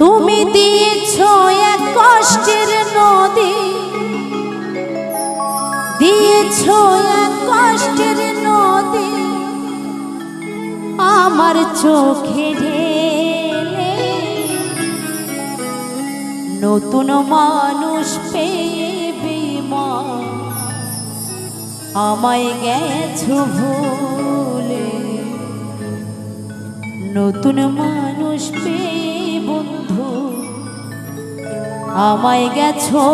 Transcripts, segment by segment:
তুমি দিয়েছ এক কষ্টের নদী। দিয়েছ এক কষ্টের নদী। আমার চোখে ঢেলে নতুন মানুষ পেয়ে বিমা আমায় গেছো ভুলে নতুন মানুষ পেয়ে আমায় গেছো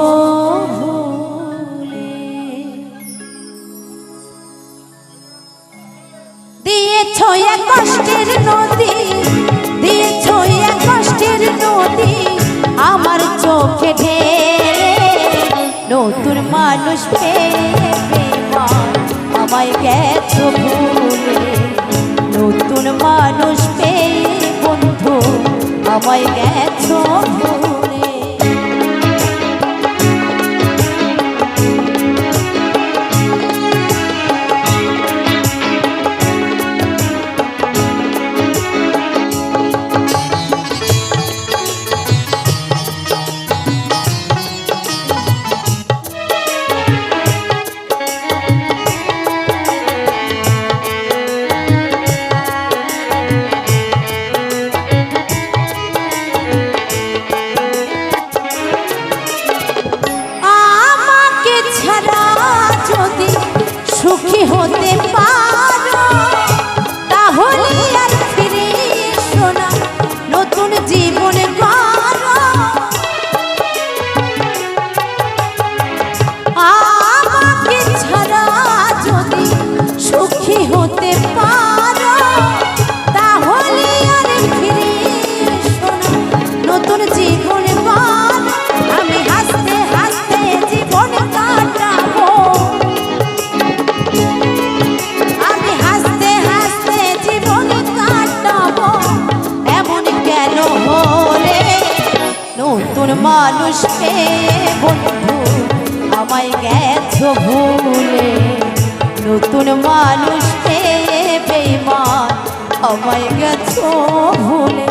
দিয়েছ এক কষ্টের নদী, দিয়েছ এক কষ্টের নদী, আমার চোখে ঢেলে নতুন মানুষ আমায় গেছো ভুলে, নতুন মানুষ পেয়ে বন্ধু। আমায় গেছো ভুলে। নতুন মানুষ পেয়ে বন্ধু আমায় গেছ ভুলে। নতুন মানুষ পেয়ে বেমান আমায় গেছো ভুলে।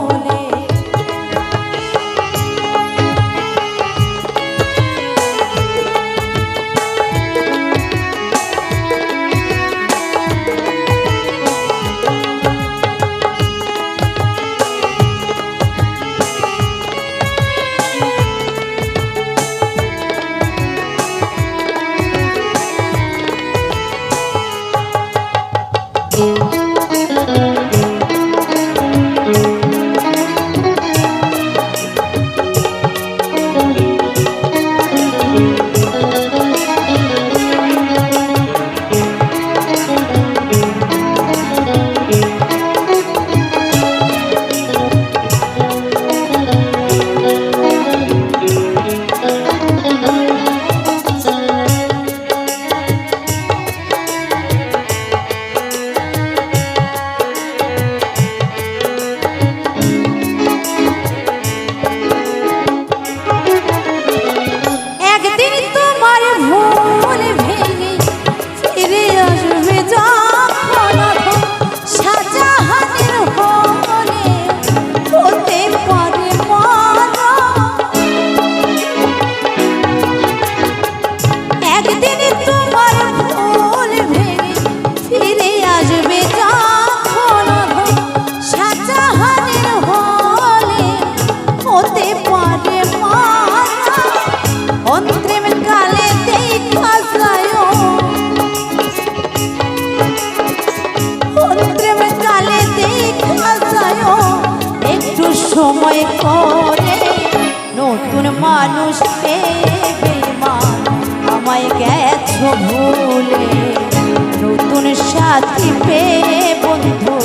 নতুন সাথী পেয়ে বন্ধু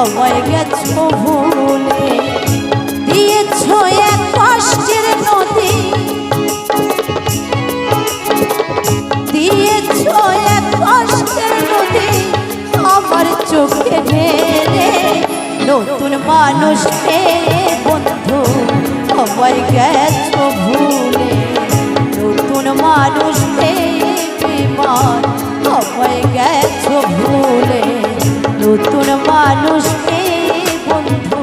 আমায় গেছো ভুলে দিয়েছ এক কষ্টের নদী। দিয়েছ এক কষ্টের নদী। আমার চোখে ঢেলে নতুন মানুষ পেয়ে বন্ধু আমায় গেছো ভুলে নতুন মানুষ পেয়ে মানুষ বন্ধু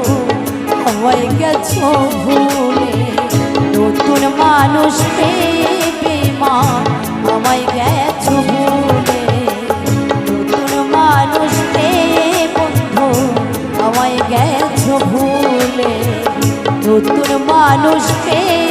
আমায় গেছো ভুলে। নতুন মানুষ বিমান আমায় গেছো ভুলে। নতুন মানুষ বন্ধু আমায় গেছো ভুলে। নতুন মানুষ পেয়ে